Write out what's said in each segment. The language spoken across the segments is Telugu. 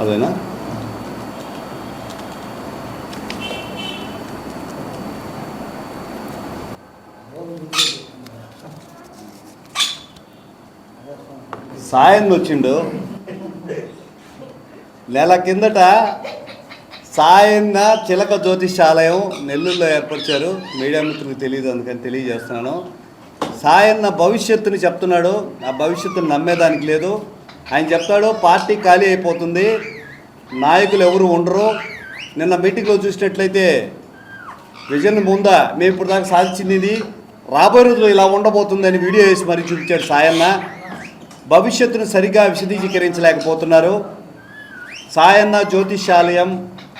అదేనా? సాయం వచ్చిండు. నెల కిందట సాయన్న చిలక జ్యోతిషాలయం నెల్లూరులో ఏర్పరిచారు. మీడియా మిత్రులకు తెలియదు అందుకని తెలియజేస్తున్నాను. సాయన్న భవిష్యత్తుని చెప్తున్నాడు. ఆ భవిష్యత్తుని నమ్మేదానికి లేదు. ఆయన చెప్తాడు పార్టీ ఖాళీ అయిపోతుంది. నాయకులు ఎవరు ఉండరు. నిన్న మీటింగ్లో చూసినట్లయితే విజన్ ముందా మేము ఇప్పుడు దాకా సాధించింది ఇది రాబోయే రోజుల్లో ఇలా ఉండబోతుందని వీడియో వేసి మరీ చూపించాడు సాయన్న భవిష్యత్తును సరిగా విశదీకరించలేకపోతున్నారు. సాయన్న జ్యోతిషాలయం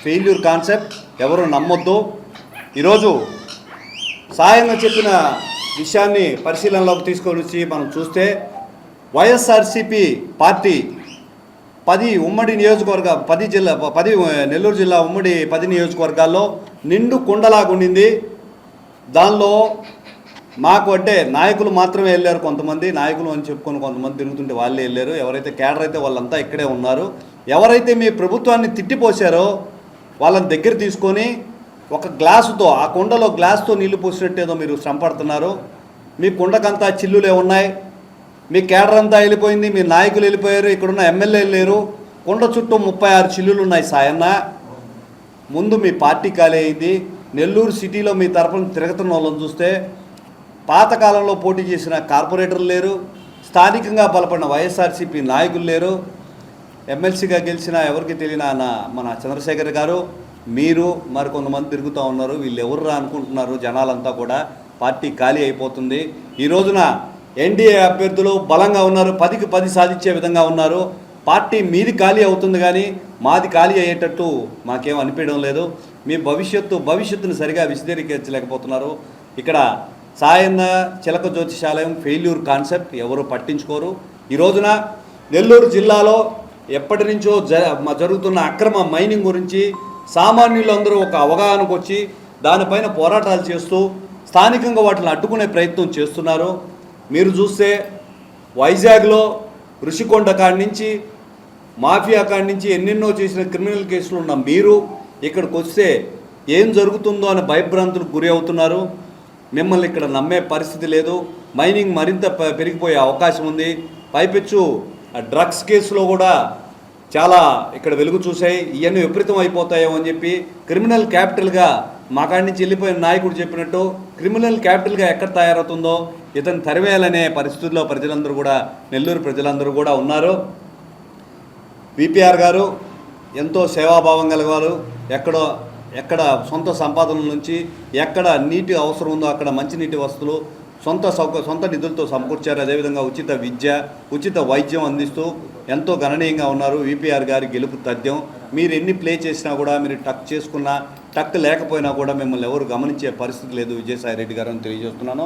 ఫెయిల్యూర్ కాన్సెప్ట్ ఎవరు నమ్మొద్దు. ఈరోజు సాయంగా చెప్పిన విషయాన్ని పరిశీలనలోకి తీసుకొని వచ్చి మనం చూస్తే వైఎస్ఆర్సిపి పార్టీ పది ఉమ్మడి నియోజకవర్గ పది జిల్లా పది నెల్లూరు జిల్లా ఉమ్మడి పది నియోజకవర్గాల్లో నిండు కుండలాగుండింది దానిలో మాకు అంటే నాయకులు మాత్రమే వెళ్ళారు కొంతమంది. నాయకులు అని చెప్పుకొని కొంతమంది తిరుగుతుంటే వాళ్ళే వెళ్ళారు. ఎవరైతే కేడర్ అయితే వాళ్ళంతా ఇక్కడే ఉన్నారు. ఎవరైతే మీ ప్రభుత్వాన్ని తిట్టిపోసారో వాళ్ళని దగ్గర తీసుకొని ఒక గ్లాసుతో ఆ కుండలో గ్లాసుతో నీళ్ళు పోసినట్టు ఏదో మీరు శ్రమ పడుతున్నారు మీ కుండకంతా చిల్లులే ఉన్నాయి. మీ కేడర్ అంతా వెళ్ళిపోయింది. మీ నాయకులు వెళ్ళిపోయారు. ఇక్కడున్న ఎమ్మెల్యేలు లేరు. కుండ చుట్టూ ముప్పై ఆరు చిల్లులు ఉన్నాయి సాయన్న. ముందు మీ పార్టీ ఖాళీ అయింది. నెల్లూరు సిటీలో మీ తరఫున తిరుగుతున్న వాళ్ళని చూస్తే పాతకాలంలో పోటీ చేసిన కార్పొరేటర్లు లేరు. స్థానికంగా బలపడిన వైఎస్ఆర్సీపీ నాయకులు లేరు. ఎమ్మెల్సీగా గెలిచిన ఎవరికి తెలియని ఆయన మన చంద్రశేఖర్ గారు మీరు మరి కొంతమంది తిరుగుతూ ఉన్నారు వీళ్ళు ఎవర్రా అనుకుంటున్నారు జనాలంతా కూడా. పార్టీ ఖాళీ అయిపోతుంది. ఈ రోజున ఎన్డీఏ అభ్యర్థులు బలంగా ఉన్నారు పదికి పది సాధించే విధంగా ఉన్నారు. పార్టీ మీది ఖాళీ అవుతుంది కానీ మాది ఖాళీ అయ్యేటట్టు మాకేం అనిపించడం లేదు. మీ భవిష్యత్తు భవిష్యత్తును సరిగా విశదీకరించలేకపోతున్నారు. ఇక్కడ సాయన్న చిలక జ్యోతిషాలయం ఫెయిల్యూర్ కాన్సెప్ట్ ఎవరు పట్టించుకోరు. ఈ రోజున నెల్లూరు జిల్లాలో ఎప్పటి నుంచో జ జరుగుతున్న అక్రమ మైనింగ్ గురించి సామాన్యులందరూ ఒక అవగాహనకు వచ్చి దానిపైన పోరాటాలు చేస్తూ స్థానికంగా వాటిని అడ్డుకునే ప్రయత్నం చేస్తున్నారు. మీరు చూస్తే వైజాగ్లో ఋషికొండ కాడి నుంచి మాఫియా కాడి నుంచి ఎన్నెన్నో చేసిన క్రిమినల్ కేసులు ఉన్న మీరు ఇక్కడికి వస్తే ఏం జరుగుతుందో అని భయభ్రాంతులకు గురి అవుతున్నారు. మిమ్మల్ని ఇక్కడ నమ్మే పరిస్థితి లేదు. మైనింగ్ మరింత పెరిగిపోయే అవకాశం ఉంది. పైపెచ్చు ఆ డ్రగ్స్ కేసులో కూడా చాలా ఇక్కడ వెలుగు చూశాయి. ఇవన్నీ విపరీతం అయిపోతాయో అని చెప్పి క్రిమినల్ క్యాపిటల్గా మా కాడి నుంచి వెళ్ళిపోయిన నాయకుడు చెప్పినట్టు క్రిమినల్ క్యాపిటల్గా ఎక్కడ తయారవుతుందో ఇతను తరివేయాలనే పరిస్థితుల్లో ప్రజలందరూ కూడా నెల్లూరు ప్రజలందరూ కూడా ఉన్నారు. విపిఆర్ గారు ఎంతో సేవాభావం గలవారు. ఎక్కడో ఎక్కడ సొంత సంపాదనల నుంచి ఎక్కడ నీటి అవసరం ఉందో అక్కడ మంచినీటి వసతులు సొంత సౌక సొంత నిధులతో సమకూర్చారు. అదేవిధంగా ఉచిత విద్య ఉచిత వైద్యం అందిస్తూ ఎంతో గణనీయంగా ఉన్నారు విపిఆర్ గారి గెలుపు తథ్యం. మీరు ఎన్ని ప్లే చేసినా కూడా మీరు టక్ చేసుకున్నా టక్ లేకపోయినా కూడా మిమ్మల్ని ఎవరు గమనించే పరిస్థితి లేదు విజయసాయి రెడ్డి గారు అని తెలియజేస్తున్నాను.